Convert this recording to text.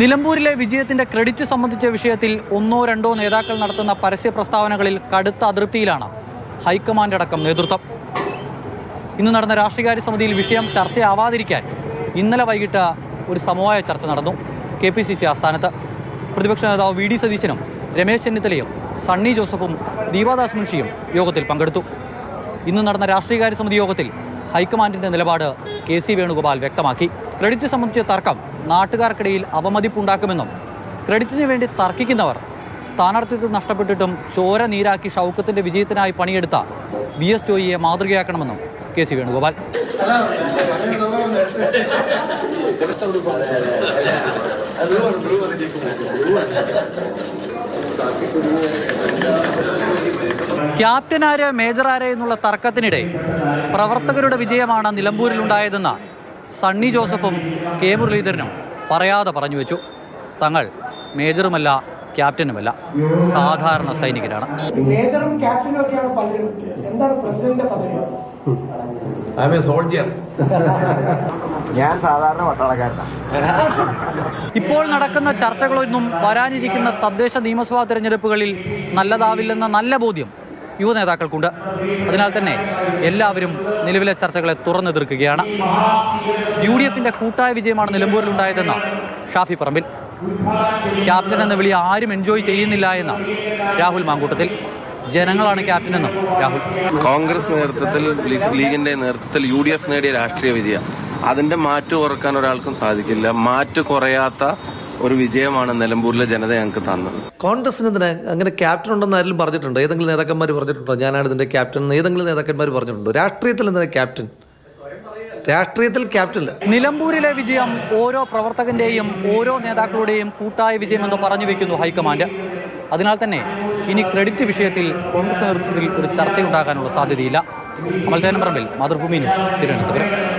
നിലമ്പൂരിലെ വിജയത്തിന്റെ ക്രെഡിറ്റ് സംബന്ധിച്ച വിഷയത്തിൽ ഒന്നോ രണ്ടോ നേതാക്കൾ നടത്തുന്ന പരസ്യ പ്രസ്താവനകളിൽ കടുത്ത അതൃപ്തിയിലാണ് ഹൈക്കമാൻഡ് അടക്കം നേതൃത്വം. ഇന്ന് നടന്ന രാഷ്ട്രീയകാര്യ സമിതിയിൽ വിഷയം ചർച്ചയാവാതിരിക്കാൻ ഇന്നലെ വൈകിട്ട് ഒരു സമവായ ചർച്ച നടന്നു. കെ പി സി സി ആസ്ഥാനത്ത്. പ്രതിപക്ഷ നേതാവ് വി ഡി സതീശനും രമേശ് ചെന്നിത്തലയും സണ്ണി ജോസഫും ദീപാദാസ് മുൻഷിയും യോഗത്തിൽ പങ്കെടുത്തു. ഇന്ന് നടന്ന രാഷ്ട്രീയകാര്യ സമിതി യോഗത്തിൽ ഹൈക്കമാൻഡിന്റെ നിലപാട് കെ സി വേണുഗോപാൽ വ്യക്തമാക്കി. ക്രെഡിറ്റ് സംബന്ധിച്ച തർക്കം നാട്ടുകാർക്കിടയിൽ അവമതിപ്പുണ്ടാക്കുമെന്നും ക്രെഡിറ്റിന് വേണ്ടി തർക്കിക്കുന്നവർ സ്ഥാനാർത്ഥിത്വം നഷ്ടപ്പെട്ടിട്ടും ചോര നീരാക്കി ഷൗക്കത്തിന്റെ വിജയത്തിനായി പണിയെടുത്ത വി എസ് ജോയിയെ മാതൃകയാക്കണമെന്നും കെ സി വേണുഗോപാൽ. ക്യാപ്റ്റൻ ആര് മേജർ ആര് എന്നുള്ള തർക്കത്തിനിടെ പ്രവർത്തകരുടെ വിജയമാണ് നിലമ്പൂരിലുണ്ടായതെന്ന് സണ്ണി ജോസഫും കെ മുരളീധരനും പറയാതെ പറഞ്ഞു വെച്ചു. തങ്ങൾ മേജറുമല്ല ക്യാപ്റ്റനുമല്ല. സാധാരണ സൈനികരാണ്. മേജറും ക്യാപ്റ്റനും ഒക്കെയാണ് പലരും. എന്താണ് പ്രസിഡന്റിന്റെ പദവി? സോൾജിയർ. ഞാൻ സാധാരണ പട്ടാളക്കാരനാണ് ഇപ്പോൾ നടക്കുന്ന ചർച്ചകളൊന്നും വരാനിരിക്കുന്ന തദ്ദേശ നിയമസഭാ തെരഞ്ഞെടുപ്പുകളിൽ നല്ലതാവില്ലെന്ന നല്ല ബോധ്യം യുവ നേതാക്കൾക്കുണ്ട് അതിനാൽ തന്നെ എല്ലാവരും നിലവിലെ ചർച്ചകളെ തുറന്നെതിർക്കുകയാണ് യു ഡി എഫിന്റെ കൂട്ടായ വിജയമാണ് നിലമ്പൂരിലുണ്ടായതെന്ന് ഷാഫി പറമ്പിൽ. ക്യാപ്റ്റൻ എന്ന വിളി ആരും എൻജോയ് ചെയ്യുന്നില്ല എന്ന രാഹുൽ മാങ്കൂട്ടത്തിൽ. ജനങ്ങളാണ് ക്യാപ്റ്റൻ ക്യാപ്റ്റനെന്നും രാഹുൽ. കോൺഗ്രസ് നേതൃത്വത്തിൽ ലീഗിന്റെ നേതൃത്വത്തിൽ യു ഡി എഫ് നേടിയ രാഷ്ട്രീയ വിജയം. അതിന്റെ മാറ്റ് കുറയ്ക്കാൻ ഒരാൾക്കും സാധിക്കില്ല. മാറ്റ് കുറയാത്ത ഒരു വിജയമാണ് നിലമ്പൂരിലെ ജനത ഞങ്ങൾക്ക് തന്നത്. കോൺഗ്രസിന് എന്തിനാ? അങ്ങനെ ക്യാപ്റ്റൻ ഉണ്ടെന്ന് ആരെങ്കിലും പറഞ്ഞിട്ടുണ്ടോ? ഏതെങ്കിലും നേതാക്കന്മാർ പറഞ്ഞിട്ടുണ്ടോ? ഞാനാണ് ഇതിന്റെ ക്യാപ്റ്റൻ ഏതെങ്കിലും നേതാക്കന്മാർ പറഞ്ഞിട്ടുണ്ടോ? രാഷ്ട്രീയത്തിൽ എന്തിനാ ക്യാപ്റ്റൻ രാഷ്ട്രീയത്തിൽ ക്യാപ്റ്റൻ നിലമ്പൂരിലെ വിജയം ഓരോ പ്രവർത്തകന്റെയും ഓരോ നേതാക്കളുടെയും കൂട്ടായ വിജയമെന്ന് പറഞ്ഞു വെക്കുന്നു ഹൈക്കമാൻഡ്. അതിനാൽ തന്നെ ഇനി ക്രെഡിറ്റ് വിഷയത്തിൽ കോൺഗ്രസ് നേതൃത്വത്തിൽ ഒരു ചർച്ചയുണ്ടാകാനുള്ള സാധ്യതയില്ല. അമൽത്തേനം പറമ്പിൽ മാതൃഭൂമി ന്യൂസ് തിരുവനന്തപുരം.